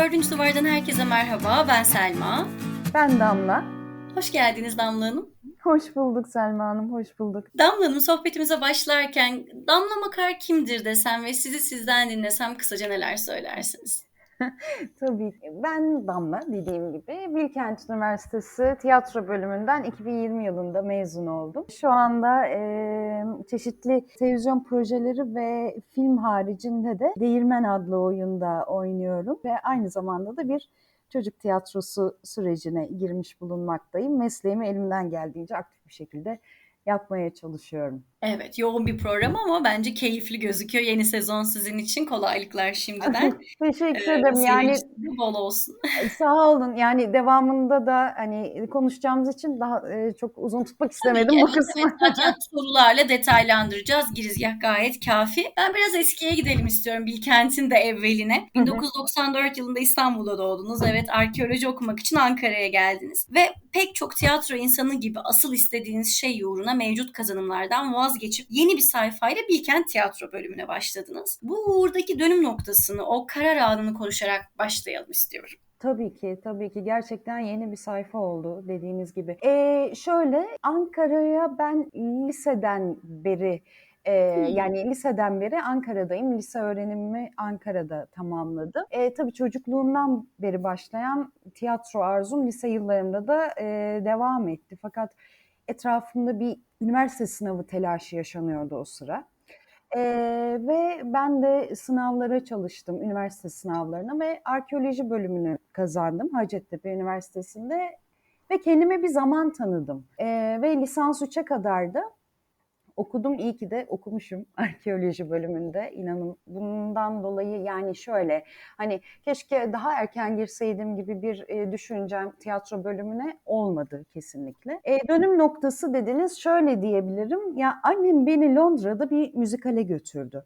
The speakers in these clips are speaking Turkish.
Dördüncü Duvar'dan herkese merhaba. Ben Selma. Ben Damla. Hoş geldiniz Damla Hanım. Hoş bulduk Selma Hanım, hoş bulduk. Damla Hanım sohbetimize başlarken Damla Makar kimdir desem ve sizi sizden dinlesem kısaca neler söylersiniz? Tabii. Ben Damla dediğim gibi Bilkent Üniversitesi tiyatro bölümünden 2020 yılında mezun oldum. Şu anda e, çeşitli televizyon projeleri ve film haricinde de Değirmen adlı oyunda oynuyorum ve aynı zamanda da bir çocuk tiyatrosu sürecine girmiş bulunmaktayım. Mesleğimi elimden geldiğince aktif bir şekilde yapmaya çalışıyorum. Evet, yoğun bir program ama bence keyifli gözüküyor. Yeni sezon sizin için kolaylıklar şimdiden. Teşekkür ederim. Ee, yani bol olsun. Sağ olun. Yani devamında da hani konuşacağımız için daha e, çok uzun tutmak istemedim bu kısmı. Zaten sorularla detaylandıracağız. Girizgah gayet kafi. Ben biraz eskiye gidelim istiyorum. Bilkent'in de evveline. 1994 yılında İstanbul'da doğdunuz. Evet, arkeoloji okumak için Ankara'ya geldiniz. Ve pek çok tiyatro insanı gibi asıl istediğiniz şey uğruna mevcut kazanımlardan vazgeçip yeni bir sayfayla Bilkent Tiyatro bölümüne başladınız. Bu uğurdaki dönüm noktasını, o karar anını konuşarak başlayalım istiyorum. Tabii ki, tabii ki. Gerçekten yeni bir sayfa oldu dediğiniz gibi. Ee, şöyle, Ankara'ya ben liseden beri ee, yani liseden beri Ankara'dayım. Lise öğrenimimi Ankara'da tamamladım. Ee, tabii çocukluğumdan beri başlayan tiyatro arzum lise yıllarımda da e, devam etti. Fakat etrafımda bir üniversite sınavı telaşı yaşanıyordu o sıra. Ee, ve ben de sınavlara çalıştım, üniversite sınavlarına ve arkeoloji bölümünü kazandım Hacettepe Üniversitesi'nde ve kendime bir zaman tanıdım. Ee, ve lisans 3'e kadar da okudum. İyi ki de okumuşum arkeoloji bölümünde. İnanın bundan dolayı yani şöyle hani keşke daha erken girseydim gibi bir e, düşüncem tiyatro bölümüne olmadı kesinlikle. E, dönüm noktası dediniz şöyle diyebilirim. Ya annem beni Londra'da bir müzikale götürdü.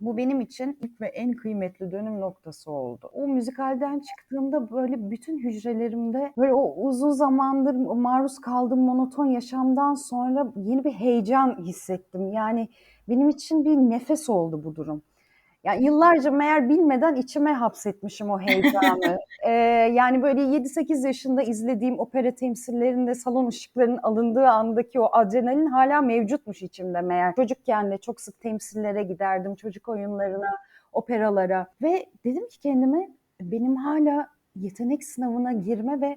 Bu benim için ilk ve en kıymetli dönüm noktası oldu. O müzikalden çıktığımda böyle bütün hücrelerimde böyle o uzun zamandır maruz kaldığım monoton yaşamdan sonra yeni bir heyecan hissettim. Yani benim için bir nefes oldu bu durum. Yani yıllarca meğer bilmeden içime hapsetmişim o heyecanı. ee, yani böyle 7-8 yaşında izlediğim opera temsillerinde salon ışıklarının alındığı andaki o adrenalin hala mevcutmuş içimde meğer. Çocukken de çok sık temsillere giderdim, çocuk oyunlarına, operalara. Ve dedim ki kendime benim hala yetenek sınavına girme ve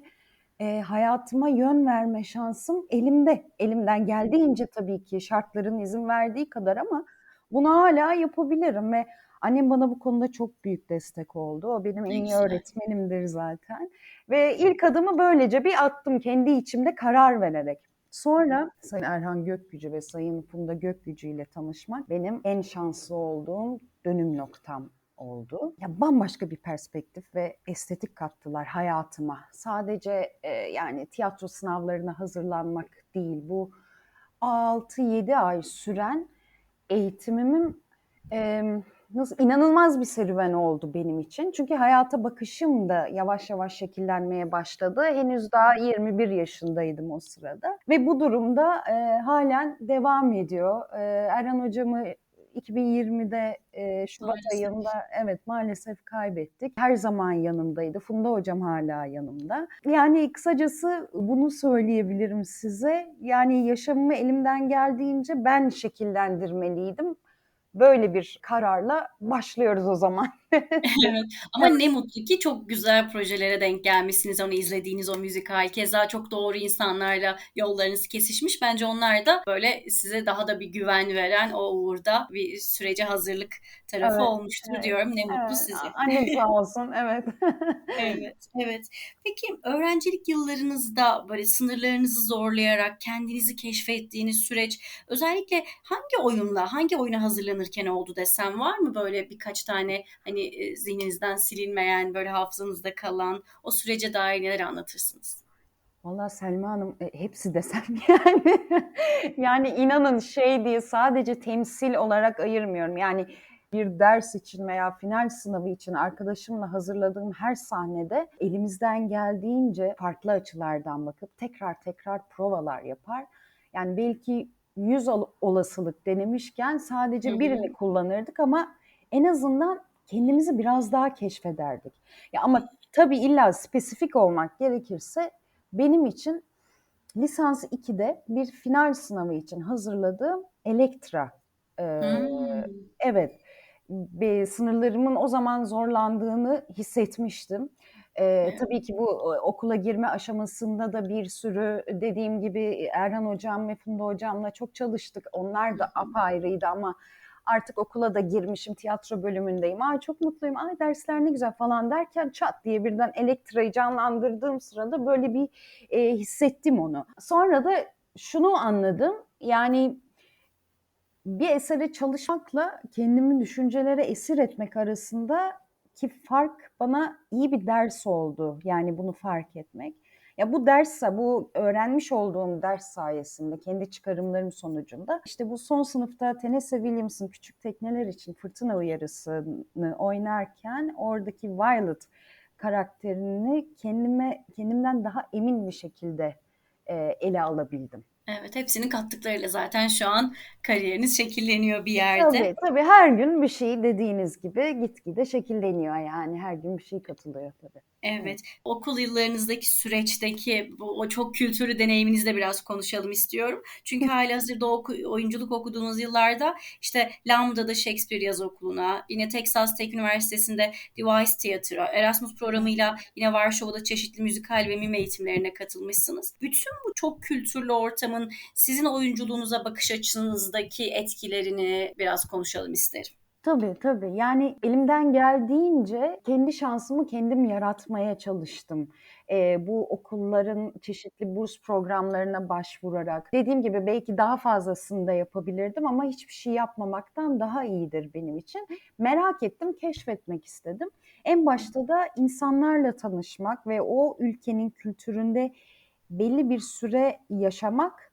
e, hayatıma yön verme şansım elimde. Elimden geldiğince tabii ki şartların izin verdiği kadar ama bunu hala yapabilirim ve Annem bana bu konuda çok büyük destek oldu. O benim en iyi öğretmenimdir zaten. Ve ilk adımı böylece bir attım kendi içimde karar vererek. Sonra Sayın Erhan Gökgücü ve Sayın Funda Gökgücü ile tanışmak benim en şanslı olduğum dönüm noktam oldu. Ya bambaşka bir perspektif ve estetik kattılar hayatıma. Sadece e, yani tiyatro sınavlarına hazırlanmak değil bu 6-7 ay süren eğitimimin e, nasıl inanılmaz bir serüven oldu benim için. Çünkü hayata bakışım da yavaş yavaş şekillenmeye başladı. Henüz daha 21 yaşındaydım o sırada. Ve bu durumda e, halen devam ediyor. E, Erhan hocamı 2020'de e, Şubat maalesef. ayında evet maalesef kaybettik. Her zaman yanımdaydı. Funda hocam hala yanımda. Yani kısacası bunu söyleyebilirim size. Yani yaşamımı elimden geldiğince ben şekillendirmeliydim böyle bir kararla başlıyoruz o zaman. evet ama ne mutlu ki çok güzel projelere denk gelmişsiniz onu izlediğiniz o müzikal. Keza çok doğru insanlarla yollarınız kesişmiş. Bence onlar da böyle size daha da bir güven veren o uğurda bir sürece hazırlık tarafı evet, olmuştur evet, diyorum. Ne mutlu evet. size. Annem sağ olsun. Evet. evet. Evet. Peki öğrencilik yıllarınızda böyle sınırlarınızı zorlayarak kendinizi keşfettiğiniz süreç özellikle hangi oyunla, hangi oyuna hazırlanırken oldu desem var mı böyle birkaç tane hani hani zihninizden silinmeyen, böyle hafızanızda kalan o sürece dair neler anlatırsınız? Valla Selma Hanım e, hepsi desem yani. yani inanın şey diye sadece temsil olarak ayırmıyorum. Yani bir ders için veya final sınavı için arkadaşımla hazırladığım her sahnede elimizden geldiğince farklı açılardan bakıp tekrar tekrar provalar yapar. Yani belki yüz olasılık denemişken sadece birini kullanırdık ama en azından kendimizi biraz daha keşfederdik. Ya ama tabii illa spesifik olmak gerekirse benim için lisans 2'de bir final sınavı için hazırladığım Elektra. Ee, Hmm. evet, bir sınırlarımın o zaman zorlandığını hissetmiştim. Ee, tabii ki bu e, okula girme aşamasında da bir sürü dediğim gibi Erhan hocam ve Funda hocamla çok çalıştık. Onlar da apayrıydı ama artık okula da girmişim tiyatro bölümündeyim. Ay çok mutluyum. Ay dersler ne güzel falan derken çat diye birden elektrayı canlandırdığım sırada böyle bir e, hissettim onu. Sonra da şunu anladım. Yani bir esere çalışmakla kendimi düşüncelere esir etmek arasında ki fark bana iyi bir ders oldu. Yani bunu fark etmek. Ya bu dersse, bu öğrenmiş olduğum ders sayesinde, kendi çıkarımlarım sonucunda işte bu son sınıfta Tennessee Williams'ın Küçük Tekneler için Fırtına Uyarısı'nı oynarken oradaki Violet karakterini kendime kendimden daha emin bir şekilde e, ele alabildim. Evet, hepsinin kattıklarıyla zaten şu an kariyeriniz şekilleniyor bir yerde. Tabii tabii her gün bir şey dediğiniz gibi gitgide şekilleniyor yani her gün bir şey katılıyor tabii. Evet, okul yıllarınızdaki süreçteki bu, o çok kültürlü deneyiminizde biraz konuşalım istiyorum. Çünkü halihazırda oku, oyunculuk okuduğunuz yıllarda işte Lambda'da Shakespeare Yaz Okulu'na, yine Texas Tech Üniversitesi'nde Device Theater'a, Erasmus programıyla yine Varşova'da çeşitli müzikal ve mime eğitimlerine katılmışsınız. Bütün bu çok kültürlü ortamın sizin oyunculuğunuza bakış açınızdaki etkilerini biraz konuşalım isterim. Tabii tabii. Yani elimden geldiğince kendi şansımı kendim yaratmaya çalıştım. Ee, bu okulların çeşitli burs programlarına başvurarak. Dediğim gibi belki daha fazlasını da yapabilirdim ama hiçbir şey yapmamaktan daha iyidir benim için. Merak ettim, keşfetmek istedim. En başta da insanlarla tanışmak ve o ülkenin kültüründe belli bir süre yaşamak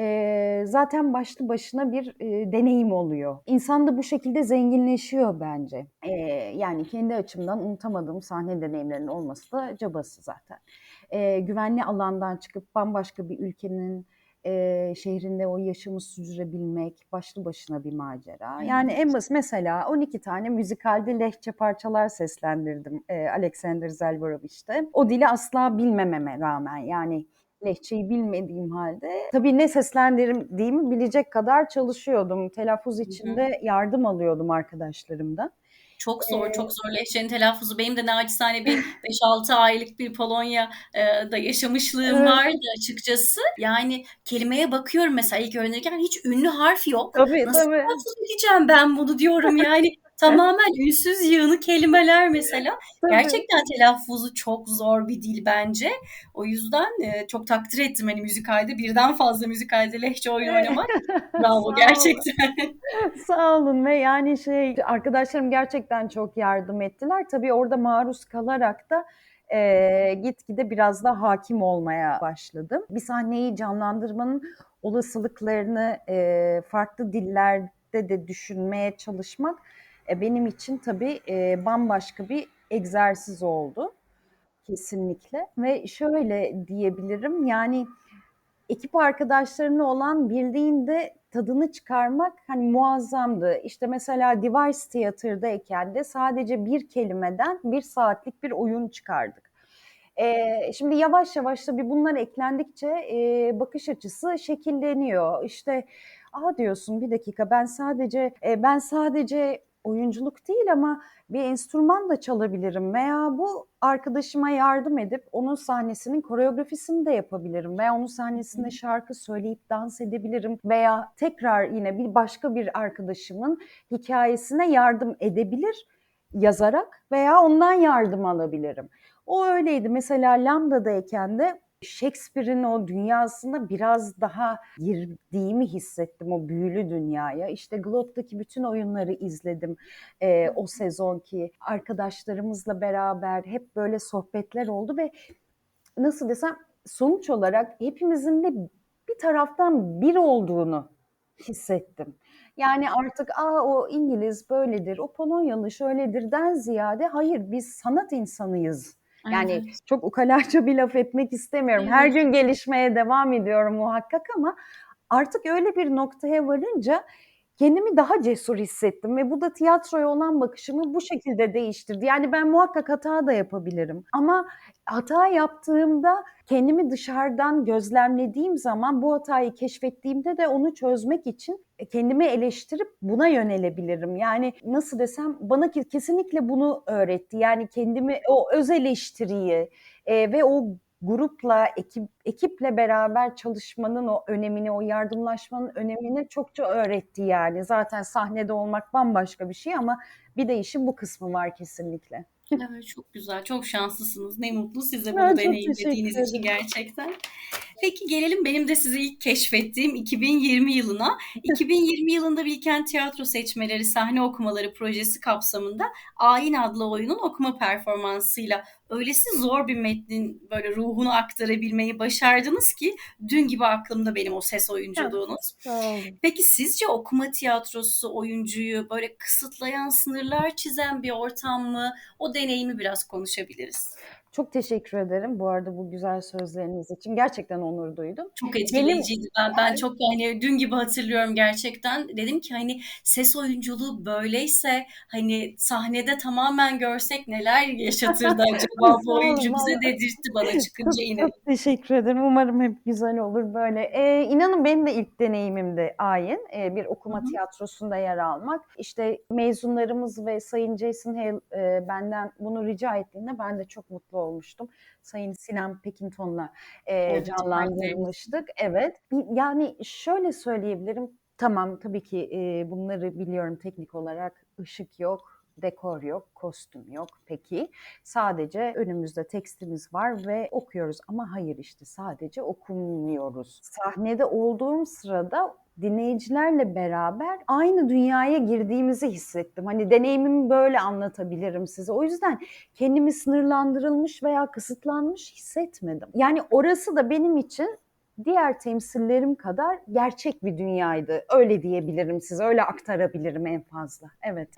e, zaten başlı başına bir e, deneyim oluyor. İnsan da bu şekilde zenginleşiyor bence. E, yani kendi açımdan unutamadığım sahne deneyimlerinin olması da cabası zaten. E, güvenli alandan çıkıp bambaşka bir ülkenin e, şehrinde o yaşamı sürdürebilmek başlı başına bir macera. Yani en basit mesela 12 tane müzikalde lehçe parçalar seslendirdim e, Alexander Zelvorovich'te. O dili asla bilmememe rağmen yani lehçeyi bilmediğim halde tabii ne seslendirdiğimi bilecek kadar çalışıyordum. Telaffuz içinde yardım alıyordum arkadaşlarımdan. Çok zor, çok zor lehçenin telaffuzu. Benim de naçizane bir 5-6 aylık bir Polonya'da yaşamışlığım Evet. vardı açıkçası. Yani kelimeye bakıyorum mesela ilk öğrenirken hiç ünlü harf yok. Tabii Nasıl tabii. telaffuz edeceğim ben bunu diyorum yani. Tamamen ünsüz yığını kelimeler mesela. Gerçekten telaffuzu çok zor bir dil bence. O yüzden e, çok takdir ettim hani müzikalde birden fazla müzikalde lehçe oyun oynamak. Bravo gerçekten. Sağ olun ve yani şey arkadaşlarım gerçekten çok yardım ettiler. Tabii orada maruz kalarak da e, gitgide biraz da hakim olmaya başladım. Bir sahneyi canlandırmanın olasılıklarını e, farklı dillerde de düşünmeye çalışmak e, benim için tabii e, bambaşka bir egzersiz oldu kesinlikle. Ve şöyle diyebilirim yani ekip arkadaşlarına olan birliğinde tadını çıkarmak hani muazzamdı. İşte mesela Device Theater'dayken de sadece bir kelimeden bir saatlik bir oyun çıkardık. Ee, şimdi yavaş yavaş tabii bunlar eklendikçe e, bakış açısı şekilleniyor. İşte aa diyorsun bir dakika ben sadece e, ben sadece oyunculuk değil ama bir enstrüman da çalabilirim veya bu arkadaşıma yardım edip onun sahnesinin koreografisini de yapabilirim veya onun sahnesinde şarkı söyleyip dans edebilirim veya tekrar yine bir başka bir arkadaşımın hikayesine yardım edebilir yazarak veya ondan yardım alabilirim. O öyleydi. Mesela Lambda'dayken de Shakespeare'in o dünyasına biraz daha girdiğimi hissettim o büyülü dünyaya. İşte Globe'daki bütün oyunları izledim e, o sezonki arkadaşlarımızla beraber hep böyle sohbetler oldu ve nasıl desem sonuç olarak hepimizin de bir taraftan bir olduğunu hissettim. Yani artık aa o İngiliz böyledir, o Polonyalı şöyledirden ziyade hayır biz sanat insanıyız. Yani Evet. çok ukalaca bir laf etmek istemiyorum. Her Evet. gün gelişmeye devam ediyorum muhakkak ama artık öyle bir noktaya varınca kendimi daha cesur hissettim ve bu da tiyatroya olan bakışımı bu şekilde değiştirdi. Yani ben muhakkak hata da yapabilirim ama hata yaptığımda kendimi dışarıdan gözlemlediğim zaman bu hatayı keşfettiğimde de onu çözmek için kendimi eleştirip buna yönelebilirim. Yani nasıl desem bana kesinlikle bunu öğretti. Yani kendimi o öz eleştiriyi e, ve o grupla, ekip, ekiple beraber çalışmanın o önemini, o yardımlaşmanın önemini çokça öğretti yani. Zaten sahnede olmak bambaşka bir şey ama bir de işin bu kısmı var kesinlikle. Evet çok güzel. Çok şanslısınız. Ne mutlu size bunu deneyimlediğiniz için gerçekten. Peki gelelim benim de sizi ilk keşfettiğim 2020 yılına. 2020 yılında Bilkent Tiyatro Seçmeleri Sahne Okumaları projesi kapsamında Ayin adlı oyunun okuma performansıyla öylesi zor bir metnin böyle ruhunu aktarabilmeyi başardınız ki dün gibi aklımda benim o ses oyunculuğunuz. Peki sizce okuma tiyatrosu oyuncuyu böyle kısıtlayan, sınırlar çizen bir ortam mı? O deneyimi biraz konuşabiliriz. Çok teşekkür ederim bu arada bu güzel sözleriniz için. Gerçekten onur duydum. Çok etkileyiciydi. Ben, ben çok yani dün gibi hatırlıyorum gerçekten. Dedim ki hani ses oyunculuğu böyleyse hani sahnede tamamen görsek neler yaşatırdı acaba bu oyuncu bize dedirtti bana çıkınca yine. Çok teşekkür ederim. Umarım hep güzel olur böyle. Ee, inanın benim de ilk deneyimimdi Ayin. Ee, bir okuma Hı-hı. tiyatrosunda yer almak. İşte mezunlarımız ve Sayın Jason Hale e, benden bunu rica ettiğinde ben de çok mutlu olmuştum. Sayın Sinan Pekinton'la e, canlandırmıştık. Evet. Yani şöyle söyleyebilirim. Tamam tabii ki e, bunları biliyorum teknik olarak. ışık yok, dekor yok, kostüm yok. Peki sadece önümüzde tekstimiz var ve okuyoruz ama hayır işte sadece okumuyoruz. Sahnede olduğum sırada dinleyicilerle beraber aynı dünyaya girdiğimizi hissettim. Hani deneyimimi böyle anlatabilirim size. O yüzden kendimi sınırlandırılmış veya kısıtlanmış hissetmedim. Yani orası da benim için diğer temsillerim kadar gerçek bir dünyaydı. Öyle diyebilirim size, öyle aktarabilirim en fazla. Evet.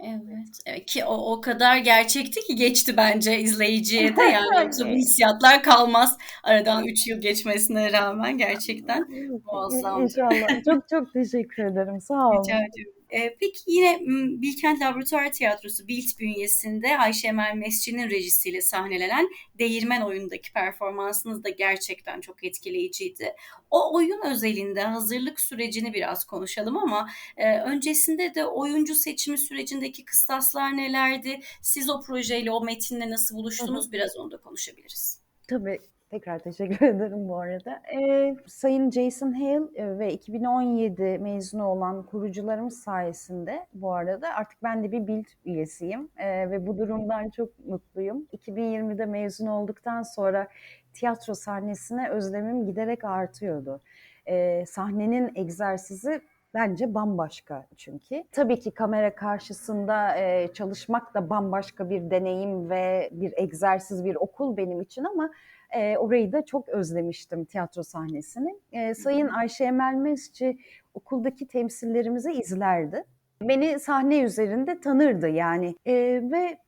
Evet. Ki o, o kadar gerçekti ki geçti bence izleyiciye de yani yoksa bu hissiyatlar kalmaz. Aradan 3 yıl geçmesine rağmen gerçekten muazzam. İnşallah. çok çok teşekkür ederim. Sağ olun. Rica ederim. Ee, peki yine Bilkent Laboratuvar Tiyatrosu BİLT bünyesinde Ayşe Emel Mesci'nin rejisiyle sahnelenen Değirmen oyundaki performansınız da gerçekten çok etkileyiciydi. O oyun özelinde hazırlık sürecini biraz konuşalım ama e, öncesinde de oyuncu seçimi sürecindeki kıstaslar nelerdi? Siz o projeyle, o metinle nasıl buluştunuz? Hı hı. Biraz onu da konuşabiliriz. Tabii. Tekrar teşekkür ederim bu arada. Ee, Sayın Jason Hale ve 2017 mezunu olan kurucularımız sayesinde bu arada artık ben de bir BILD üyesiyim ee, ve bu durumdan çok mutluyum. 2020'de mezun olduktan sonra tiyatro sahnesine özlemim giderek artıyordu. Ee, sahnenin egzersizi bence bambaşka çünkü. Tabii ki kamera karşısında e, çalışmak da bambaşka bir deneyim ve bir egzersiz, bir okul benim için ama e, orayı da çok özlemiştim tiyatro sahnesini. E, Sayın Ayşe Emel Mesci okuldaki temsillerimizi izlerdi. Beni sahne üzerinde tanırdı yani e, ve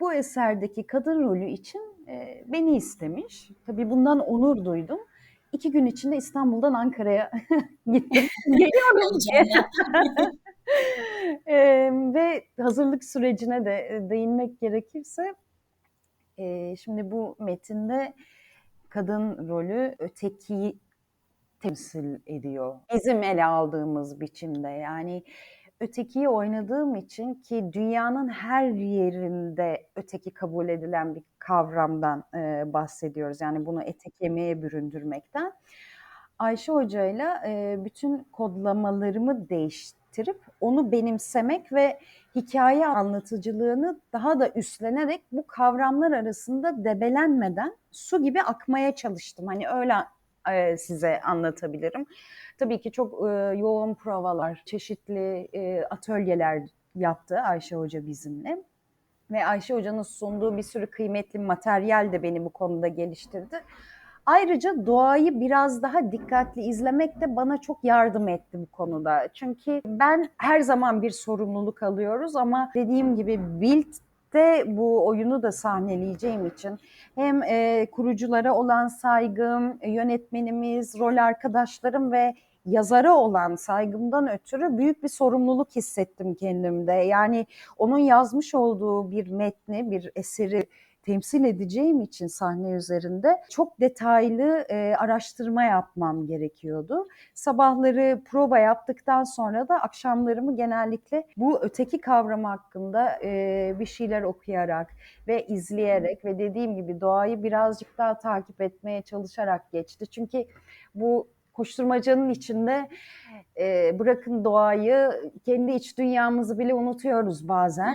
bu eserdeki kadın rolü için e, beni istemiş. Tabii bundan onur duydum. İki gün içinde İstanbul'dan Ankara'ya gittim. Geliyorum ki. e, ve hazırlık sürecine de değinmek gerekirse, e, şimdi bu metinde kadın rolü ötekiyi temsil ediyor. Bizim ele aldığımız biçimde yani ötekiyi oynadığım için ki dünyanın her yerinde öteki kabul edilen bir kavramdan e, bahsediyoruz. Yani bunu ete kemiğe büründürmekten. Ayşe Hoca ile bütün kodlamalarımı değiştirip onu benimsemek ve hikaye anlatıcılığını daha da üstlenerek bu kavramlar arasında debelenmeden su gibi akmaya çalıştım. Hani öyle e, size anlatabilirim. Tabii ki çok e, yoğun provalar, çeşitli e, atölyeler yaptı Ayşe Hoca bizimle. Ve Ayşe Hoca'nın sunduğu bir sürü kıymetli materyal de beni bu konuda geliştirdi. Ayrıca doğayı biraz daha dikkatli izlemek de bana çok yardım etti bu konuda. Çünkü ben her zaman bir sorumluluk alıyoruz ama dediğim gibi Bild de bu oyunu da sahneleyeceğim için hem e, kuruculara olan saygım, yönetmenimiz, rol arkadaşlarım ve yazara olan saygımdan ötürü büyük bir sorumluluk hissettim kendimde. Yani onun yazmış olduğu bir metni, bir eseri temsil edeceğim için sahne üzerinde çok detaylı e, araştırma yapmam gerekiyordu. Sabahları prova yaptıktan sonra da akşamlarımı genellikle bu öteki kavram hakkında e, bir şeyler okuyarak ve izleyerek ve dediğim gibi doğayı birazcık daha takip etmeye çalışarak geçti. Çünkü bu koşturmacanın içinde e, bırakın doğayı kendi iç dünyamızı bile unutuyoruz bazen.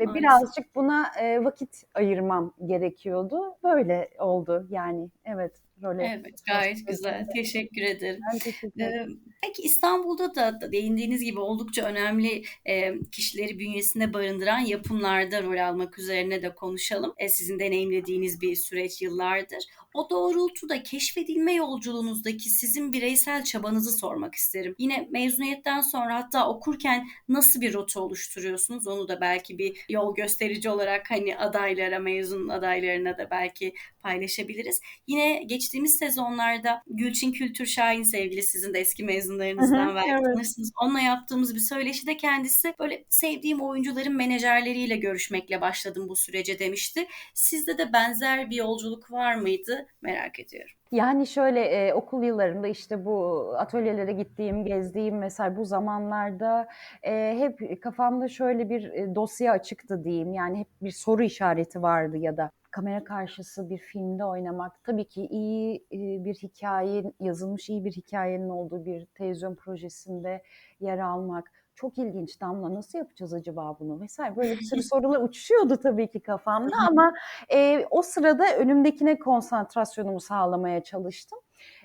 Ve Maalesef. birazcık buna e, vakit ayırmam gerekiyordu. Böyle oldu yani. Evet, role. Evet, gayet güzel. Teşekkür ederim. Ben teşekkür Ee, ederim. peki İstanbul'da da, da değindiğiniz gibi oldukça önemli e, kişileri bünyesinde barındıran yapımlarda rol almak üzerine de konuşalım. E, sizin deneyimlediğiniz bir süreç yıllardır. O doğrultuda keşfedilme yolculuğunuzdaki sizin bireysel çabanızı sormak isterim. Yine mezuniyetten sonra hatta okurken nasıl bir rota oluşturuyorsunuz? Onu da belki bir yol gösterici olarak hani adaylara, mezun adaylarına da belki paylaşabiliriz. Yine geçtiğimiz sezonlarda Gülçin Kültür Şahin sevgili sizin de eski mezunlarınızdan belki tanırsınız. Onunla yaptığımız bir söyleşide kendisi böyle sevdiğim oyuncuların menajerleriyle görüşmekle başladım bu sürece demişti. Sizde de benzer bir yolculuk var mıydı? Merak ediyorum. Yani şöyle e, okul yıllarında işte bu atölyelere gittiğim, gezdiğim mesela bu zamanlarda e, hep kafamda şöyle bir e, dosya açıktı diyeyim. Yani hep bir soru işareti vardı ya da kamera karşısı bir filmde oynamak tabii ki iyi e, bir hikaye, yazılmış iyi bir hikayenin olduğu bir televizyon projesinde yer almak çok ilginç Damla nasıl yapacağız acaba bunu vesaire böyle bir sürü sorular uçuşuyordu tabii ki kafamda ama e, o sırada önümdekine konsantrasyonumu sağlamaya çalıştım.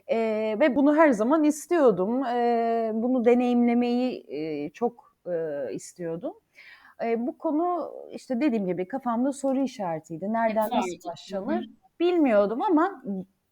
E, ve bunu her zaman istiyordum. E, bunu deneyimlemeyi e, çok e, istiyordum. E, bu konu işte dediğim gibi kafamda soru işaretiydi. Nereden nasıl başlanır bilmiyordum ama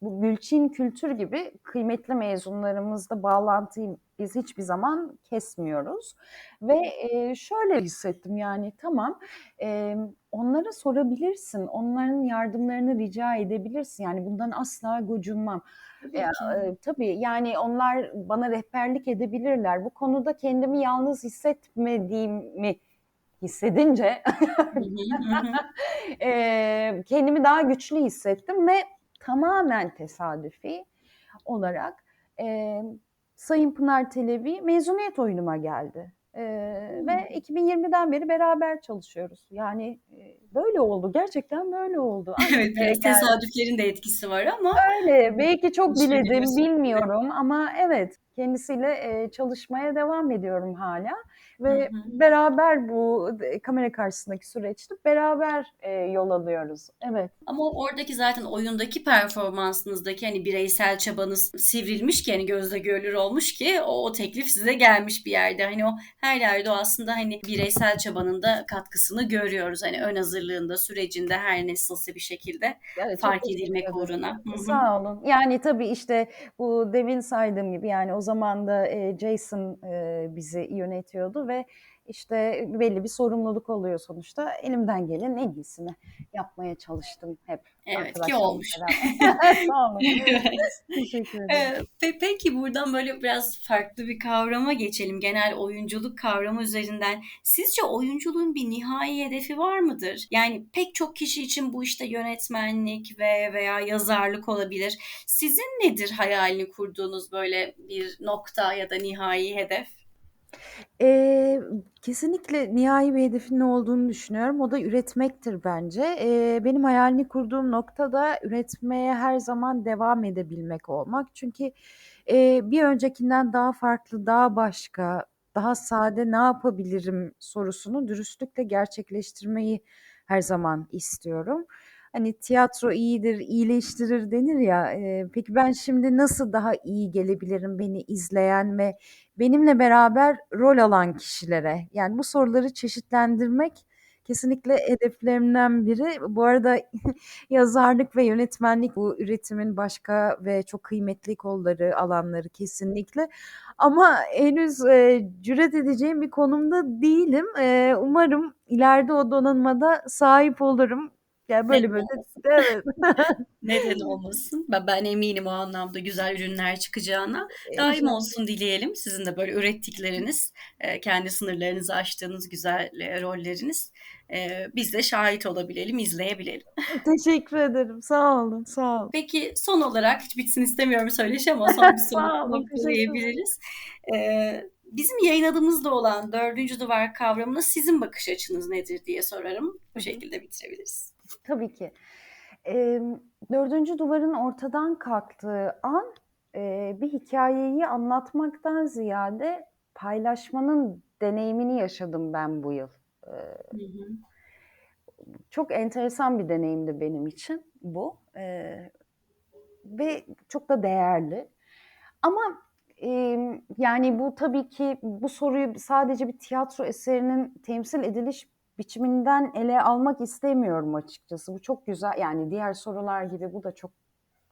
bu Gülçin Kültür gibi kıymetli mezunlarımızla bağlantıyı biz hiçbir zaman kesmiyoruz. Ve e, şöyle hissettim yani tamam e, onlara sorabilirsin, onların yardımlarını rica edebilirsin. Yani bundan asla gocunmam. Ki. e, tabii yani onlar bana rehberlik edebilirler. Bu konuda kendimi yalnız hissetmediğimi hissedince e, kendimi daha güçlü hissettim ve tamamen tesadüfi olarak e, Sayın Pınar Televi mezuniyet oyunuma geldi. E, ve 2020'den beri beraber çalışıyoruz. Yani e, böyle oldu. Gerçekten böyle oldu. Evet, biraz tesadüflerin de etkisi var ama Öyle. Belki çok diledim, bilmiyorum ama evet kendisiyle e, çalışmaya devam ediyorum hala ve hı. beraber bu e, kamera karşısındaki süreçte beraber e, yol alıyoruz. Evet. ama oradaki zaten oyundaki performansınızdaki hani bireysel çabanız sivrilmiş ki hani gözle görülür olmuş ki o, o teklif size gelmiş bir yerde. Hani o her yerde o aslında hani bireysel çabanın da katkısını görüyoruz. Hani ön hazırlığında, sürecinde her nasılsa bir şekilde Evet, fark edilmek ederim. uğruna. Hı hı. Sağ olun. Yani tabii işte bu demin saydığım gibi yani o zaman da e, Jason e, bizi yönetiyordu ve işte belli bir sorumluluk oluyor sonuçta. Elimden gelen en iyisini yapmaya çalıştım hep Evet ki olmuş. beraber. Sağ olun. Evet. Teşekkür ederim. Pe- peki buradan böyle biraz farklı bir kavrama geçelim. Genel oyunculuk kavramı üzerinden. Sizce oyunculuğun bir nihai hedefi var mıdır? Yani pek çok kişi için bu işte yönetmenlik ve veya yazarlık olabilir. Sizin nedir hayalini kurduğunuz böyle bir nokta ya da nihai hedef? Eee, kesinlikle nihai bir hedefin ne olduğunu düşünüyorum. O da üretmektir bence. Eee, benim hayalini kurduğum nokta da üretmeye her zaman devam edebilmek olmak. Çünkü eee, bir öncekinden daha farklı, daha başka, daha sade ne yapabilirim sorusunu dürüstlükle gerçekleştirmeyi her zaman istiyorum. Hani tiyatro iyidir, iyileştirir denir ya. eee, peki ben şimdi nasıl daha iyi gelebilirim beni izleyen ve benimle beraber rol alan kişilere? Yani bu soruları çeşitlendirmek kesinlikle hedeflerimden biri. Bu arada yazarlık ve yönetmenlik bu üretimin başka ve çok kıymetli kolları, alanları kesinlikle. Ama henüz e, cüret edeceğim bir konumda değilim. E, umarım ileride o donanıma sahip olurum. Yani böyle Neden böyle evet. Neden olmasın? Ben, ben eminim o anlamda güzel ürünler çıkacağına. Daim İnşallah. olsun dileyelim. Sizin de böyle ürettikleriniz, e, kendi sınırlarınızı aştığınız güzel e, rolleriniz. E, biz de şahit olabilelim, izleyebilelim. Teşekkür ederim. Sağ olun, sağ olun. Peki son olarak hiç bitsin istemiyorum söyleşi ama son bir soru Sağ olun, teşekkür ederim. noktalayabiliriz. E, bizim yayınladığımızda olan dördüncü duvar kavramına sizin bakış açınız nedir diye sorarım. Bu şekilde bitirebiliriz. Tabii ki. Ee, dördüncü duvarın ortadan kalktığı an e, bir hikayeyi anlatmaktan ziyade paylaşmanın deneyimini yaşadım ben bu yıl. Hı hı. çok enteresan bir deneyimdi benim için bu Ee, ve çok da değerli. Ama e, yani bu tabii ki bu soruyu sadece bir tiyatro eserinin temsil ediliş biçiminden ele almak istemiyorum açıkçası. Bu çok güzel yani diğer sorular gibi bu da çok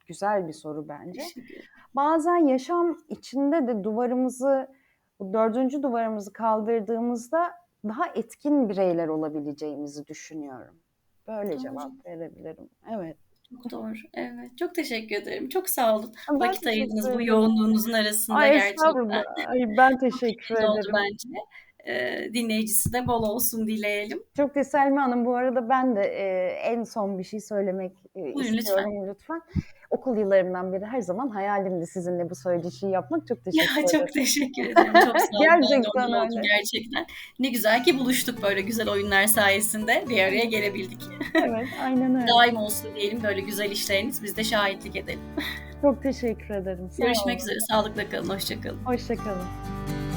güzel bir soru bence. Ederim. Bazen yaşam içinde de duvarımızı, bu dördüncü duvarımızı kaldırdığımızda daha etkin bireyler olabileceğimizi düşünüyorum. Böyle Doğru. cevap verebilirim. Evet. Çok doğru. Evet. Çok teşekkür ederim. Çok sağ olun. Ben Vakit ayırdınız bu ederim. yoğunluğunuzun arasında Ay gerçekten. Ay, ben teşekkür keyifli oldu ederim. bence. Ee, dinleyicisi de bol olsun dileyelim. Çok da Selma Hanım bu arada ben de e, en son bir şey söylemek e, Buyurun istiyorum lütfen. Okul yıllarımdan beri her zaman hayalimdi sizinle bu söyleşiyi yapmak. Çok Ya teşekkür ederim. çok teşekkür ederim. Çok sağ olun. Gerçekten oldum gerçekten. Ne güzel ki buluştuk böyle güzel oyunlar sayesinde bir araya gelebildik. Evet, aynen öyle. Daim olsun diyelim böyle güzel işleriniz. Biz de şahitlik edelim. Çok teşekkür ederim. Sağ Görüşmek olun. üzere. Sağlıkla kalın. Hoşça kalın. Hoşça kalın.